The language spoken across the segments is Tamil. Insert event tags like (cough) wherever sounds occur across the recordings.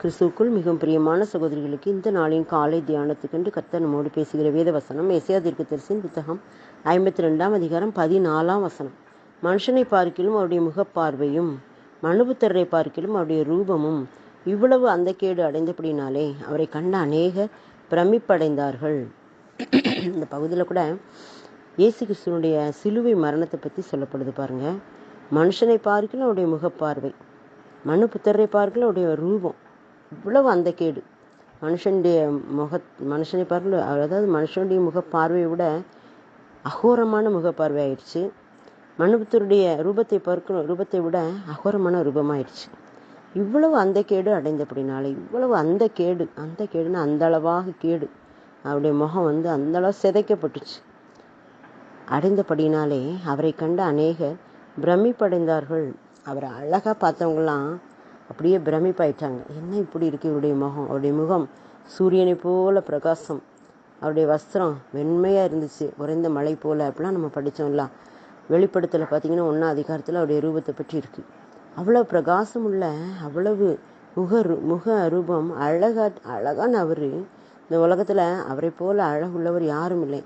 கிறிஸ்துவுக்குள் மிகவும் பிரியமான சகோதரிகளுக்கு இந்த நாளின் காலை தியானத்துக்கென்று கர்த்தர் நம்மோடு பேசுகிற வேத வசனம் எசையாதிற்கு தரிசின் புத்தகம் ஐம்பத்தி ரெண்டாம் அதிகாரம் பதினாலாம் வசனம். மனுஷனை பார்க்கிலும் அவருடைய முகப்பார்வையும் மனுபுத்தரை பார்க்கிலும் அவருடைய ரூபமும் இவ்வளவு அந்த கேடு அடைந்தபடினாலே அவரை கண்ட அநேக பிரமிப்படைந்தார்கள். இந்த பகுதியில் கூட இயேசு கிறிஸ்துவனுடைய சிலுவை மரணத்தை பற்றி சொல்லப்படுது பாருங்கள் மனுஷனை பார்க்கிலும் அவருடைய முகப்பார்வை மனு புத்தரை பார்க்கல அவருடைய ரூபம். இவ்வளவு அந்த கேடு. மனுஷனுடைய முக மனுஷனை பார்க்கல அதாவது மனுஷனுடைய முகப்பார்வையை விட அகோரமான முகப்பார்வை ஆயிடுச்சு மனுபுத்தருடைய ரூபத்தை பார்க்கணும் ரூபத்தை விட அகோரமான ரூபமாயிடுச்சு இவ்வளவு அந்த கேடு அடைந்தபடினால இவ்வளவு அந்த கேடு அந்த கேடுன்னா அந்த அளவாக கேடு. அவருடைய முகம் வந்து அந்த அளவு சிதைக்கப்பட்டுச்சு. அடைந்தபடினாலே அவரை கண்ட அநேகர் பிரமிப்படைந்தார்கள். அவரை அழகாக பார்த்தவங்களாம் அப்படியே பிரமிப்பாயிட்டாங்க. என்ன இப்படி இருக்கு இவருடைய முகம்? அவருடைய முகம் சூரியனை போல பிரகாசம். அவருடைய வஸ்திரம் வெண்மையாக இருந்துச்சு. உறைந்த மலை போல். அப்படிலாம் நம்ம படித்தோம்ல வெளிப்படத்தில் பார்த்தீங்கன்னா ஒன்றா அதிகாரத்தில் அவருடைய ரூபத்தை பற்றி இருக்கு. அவ்வளோ பிரகாசம் உள்ள அவ்வளவு முக முக ரூபம் அழகா அழகான அவர். இந்த உலகத்தில் அவரை போல் அழகுள்ளவர் யாரும் இல்லை.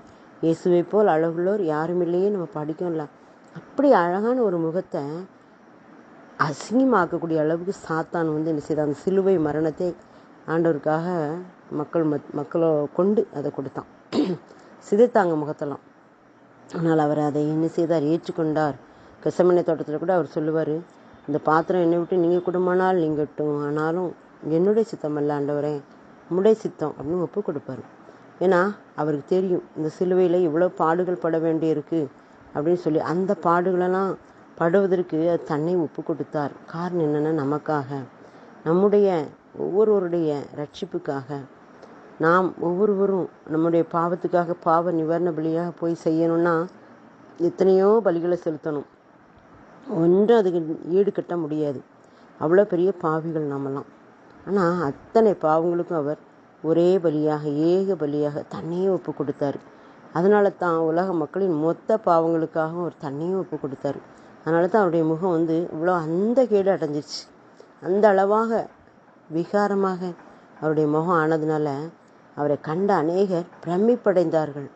இயேசுவை போல் அழகுள்ளவர் யாரும் இல்லையே நம்ம படிக்கல அப்படி அழகான ஒரு முகத்தை அசிங்கமாக்கக்கூடிய அளவுக்கு சாத்தான் வந்து என்ன செய்தான்? அந்த சிலுவை மரணத்தை ஆண்டவருக்காக மக்கள் மத் மக்களை கொண்டு அதை கொடுத்தான். (clears throat) சிதைத்தாங்க முகத்தெல்லாம். ஆனால் அவர் அதை என்ன செய்தார்? ஏற்றுக்கொண்டார். கசமனை தோட்டத்தில் கூட அவர் சொல்லுவார் இந்த பாத்திரம் என்னை விட்டு நீங்கள் குடும்பமானால் நீங்கட்டும் ஆனாலும் என்னுடைய சித்தம் அல்ல ஆண்டவரே. உம்முடைய சித்தம் அப்படின்னு ஒப்பு கொடுப்பார். ஏன்னா அவருக்கு தெரியும் இந்த சிலுவையில் இவ்வளோ பாடுகள் பட வேண்டியிருக்கு அப்படின்னு சொல்லி அந்த பாடுகளெல்லாம் படுவதற்கு தன்னை ஒப்பு கொடுத்தார். காரணம் என்னென்னா நமக்காக நம்முடைய ஒவ்வொருவருடைய ரட்சிப்புக்காக. நாம் ஒவ்வொருவரும் நம்முடைய பாவத்துக்காக பாவ நிவாரண பலியாக போய் செய்யணும்னா எத்தனையோ பலிகளை செலுத்தணும். ஒன்றும் அதுக்கு ஈடு கட்ட முடியாது. அவ்வளோ பெரிய பாவிகள் நாமெல்லாம். ஆனால் அத்தனை பாவங்களுக்கும் அவர் ஒரே பலியாக ஏக பலியாக தன்னையே ஒப்பு கொடுத்தாரு. அதனால தான் உலக மக்களின் மொத்த பாவங்களுக்காகவும் அவர் தன்னையும் ஒப்பு கொடுத்தாரு. அதனால தான் அவருடைய முகம் வந்து இவ்வளோ அந்த கேடு அடைஞ்சிருச்சு. அந்த அளவாக விகாரமாக அவருடைய முகம் ஆனதுனால அவரை கண்ட அநேகர் பிரமிப்படைந்தார்கள்.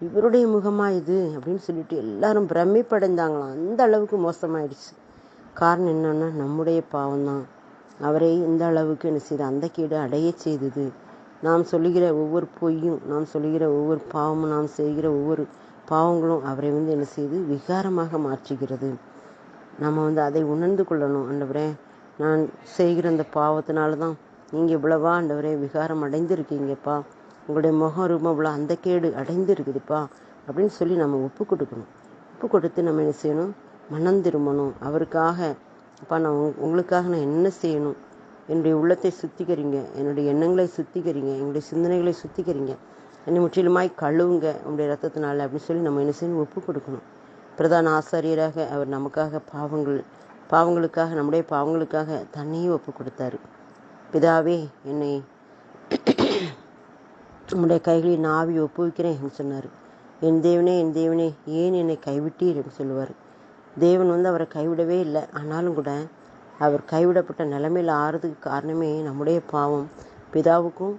இவருடைய முகமா இது அப்படின்னு சொல்லிட்டு எல்லாரும் பிரமிப்படைந்தாங்களாம். அந்த அளவுக்கு மோசமாயிடுச்சு. காரணம் என்னன்னா நம்முடைய பாவம்தான். அவரை இந்த அளவுக்கு என்ன செய்த அந்த கேடு அடைய செய்தது. நாம் சொல்லுகிற ஒவ்வொரு பொய்யும் நாம் சொல்லுகிற ஒவ்வொரு பாவமும் நாம் செய்கிற ஒவ்வொரு பாவங்களும் அவரை வந்து என்ன செய்து விகாரமாக மாற்றுகிறது. நம்ம வந்து அதை உணர்ந்து கொள்ளணும் ஆண்டவரே. நான் செய்கிற அந்த பாவத்தினால தான் நீங்கள் இவ்வளவா ஆண்டவரே விகாரம் அடைந்திருக்கீங்கப்பா. உங்களுடைய முகம் ரூபம் இவ்வளோ அந்த கேடு அடைந்திருக்குதுப்பா அப்படின்னு சொல்லி நம்ம ஒப்பு கொடுக்கணும். ஒப்பு கொடுத்து நம்ம என்ன செய்யணும்? மனம் திரும்பணும். அவருக்காக அப்பா நான் உங்களுக்காக நான் என்ன செய்யணும்? என்னுடைய உள்ளத்தை சுத்திகரிங்க. என்னுடைய எண்ணங்களை சுத்திகரிங்க. என்னுடைய சிந்தனைகளை சுத்திகரிங்க. என்னை முற்றிலுமாய் கழுவுங்க உங்களுடைய ரத்தத்தினால அப்படின்னு சொல்லி நம்ம என்ன செய்யணும்? ஒப்பு கொடுக்கணும். பிரதான ஆசாரியராக அவர் நமக்காக பாவங்கள் பாவங்களுக்காக நம்முடைய பாவங்களுக்காக தன்னையே ஒப்பு கொடுத்தாரு. பிதாவே என்னை நம்முடைய கைகளில் நாவி ஒப்புவிக்கிறேன் சொன்னார். என் தேவனே என் தேவனே ஏன் என்னை கைவிட்டீர் அப்படின்னு சொல்லுவார். தேவன் வந்து அவரை கைவிடவே இல்லை. ஆனாலும் கூட அவர் கைவிடப்பட்ட நிலைமையில் ஆறுறதுக்கு காரணமே நம்முடைய பாவம். பிதாவுக்கும்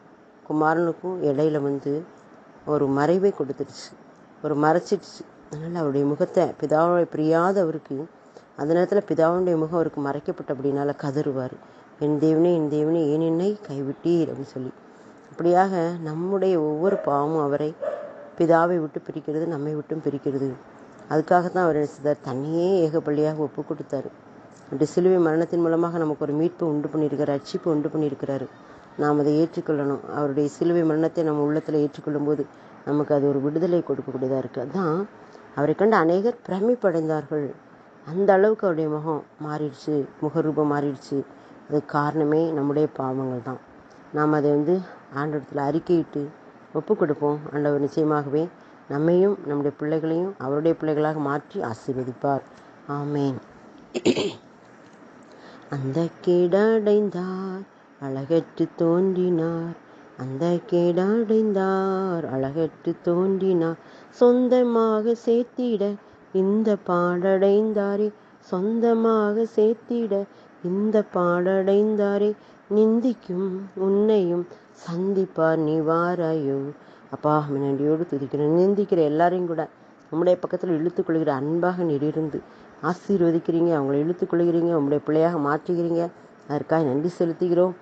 குமாரனுக்கும் இடையில வந்து ஒரு மறைவை கொடுத்துடுச்சு. ஒரு மறைச்சிடுச்சு. அதனால் அவருடைய முகத்தை பிதாவை பிரியாத அவருக்கு அந்த நேரத்தில் பிதாவுடைய முகம் அவருக்கு மறைக்கப்பட்ட அப்படின்னால கதறுவார். என் தேவனே என் தேவனே ஏன் என்னை கைவிட்டீர்? அப்படின்னு சொல்லி. அப்படியாக நம்முடைய ஒவ்வொரு பாவமும் அவரை பிதாவை விட்டு பிரிக்கிறது நம்மை விட்டும் பிரிக்கிறது. அதுக்காக தான் அவர் என்ன செய்தார்? தன்னையே ஏகப்பள்ளியாக ஒப்பு கொடுத்தாரு அப்படி சிலுவை மரணத்தின் மூலமாக நமக்கு ஒரு மீட்பு உண்டு பண்ணியிருக்கிறார் ரட்சிப்பு உண்டு பண்ணியிருக்கிறாரு. நாம் அதை ஏற்றுக்கொள்ளணும். அவருடைய சிலுவை மரணத்தை நம்ம உள்ளத்தில் ஏற்றுக்கொள்ளும் போது நமக்கு அது ஒரு விடுதலை கொடுக்கக்கூடியதாக இருக்குது அதுதான் அவரை கண்டு அநேகர் பிரமிப்படைந்தார்கள். அந்த அளவுக்கு அவருடைய முகம் மாறிடுச்சு முகரூபம் மாறிடுச்சு. அது காரணமே நம்முடைய பாவங்கள் தான். நாம் அதை வந்து ஆண்டவரத்தில் அறிக்கையிட்டு ஒப்பு கொடுப்போம். ஆண்டவர் நிச்சயமாகவே நம்மையும் நம்முடைய பிள்ளைகளையும் அவருடைய பிள்ளைகளாக மாற்றி ஆசீர்வதிப்பார். ஆமேன். அந்த கேடடைந்தார். அழகற்று தோன்றினார் அந்த கேடடைந்தார். அழகற்று தோன்றினார் சொந்தமாக சேர்த்திட இந்த பாடடைந்தாரே. சொந்தமாக சேர்த்திட இந்த பாடடைந்தாரே. நிந்திக்கும் உன்னையும் சந்திப்பார் நிவாராயோ அப்பா நன்றியோடு துதிக்கிறேன். நிந்திக்கிற எல்லாரையும் கூட நம்முடைய பக்கத்தில் இழுத்துக்கொள்கிற அன்பாக நெடிருந்து ஆசீர்வதிக்கிறீங்க. அவங்களை இழுத்துக்கொள்கிறீங்க உங்களுடைய பிள்ளையாக மாற்றுகிறீங்க. அதற்காக நன்றி செலுத்துகிறோம்.